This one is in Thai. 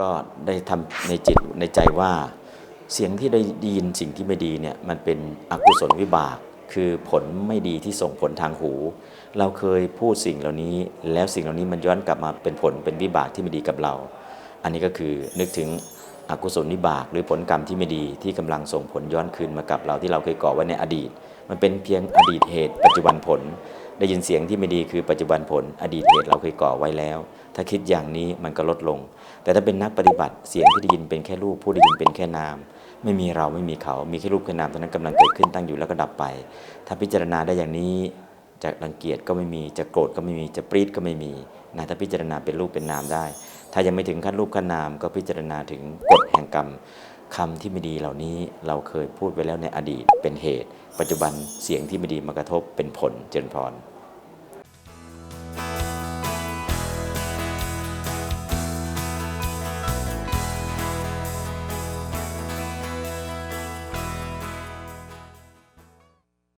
ก็ได้ทำในจิตในใจว่า เสียงที่ได้ยินสิ่งที่ไม่ดีเนี่ยมันเป็นอกุศลวิบาก คือผลไม่ดีที่ส่งผลทางหู เราเคยพูดสิ่งเหล่านี้ แล้วสิ่งเหล่านี้มันย้อนกลับมาเป็นผลเป็นวิบากที่ไม่ดีกับเรา อันนี้ก็คือนึกถึงอกุศลวิบากหรือผลกรรมที่ไม่ดีที่กำลังส่งผลย้อนคืนมากับเราที่เราเคยก่อไว้ในอดีต มันเป็นเพียงอดีตเหตุ ปัจจุบันผล ได้ยินเสียงที่ไม่ดีคือปัจจุบันผล อดีตเหตุเราเคยก่อไว้แล้ว ถ้าคิดอย่างนี้มันก็ลดลง แต่ถ้าเป็นนักปฏิบัติเสียงที่ได้ยินเป็นแค่รูปผู้ได้ยินเป็นแค่นาม ไม่มีเราไม่มีเขา มีแค่รูปแค่นามเท่านั้นกำลังเกิดขึ้นตั้งอยู่แล้วก็ดับไป ถ้าพิจารณาได้อย่างนี้จะรังเกียจก็ไม่มีจะโกรธก็ไม่มีจะปรีดก็ไม่มีนะถ้าพิจารณาเป็นรูปเป็นนามได้ ถ้ายังไม่ถึงขั้นรูปขั้นนามก็พิจารณาถึงกฎแห่งกรรมคำที่ไม่ดีเหล่านี้เราเคยพูดไว้แล้วในอดีตเป็นเหตุ ปัจจุบันเสียงที่ไม่ดีมากระทบเป็นผลเจริญพร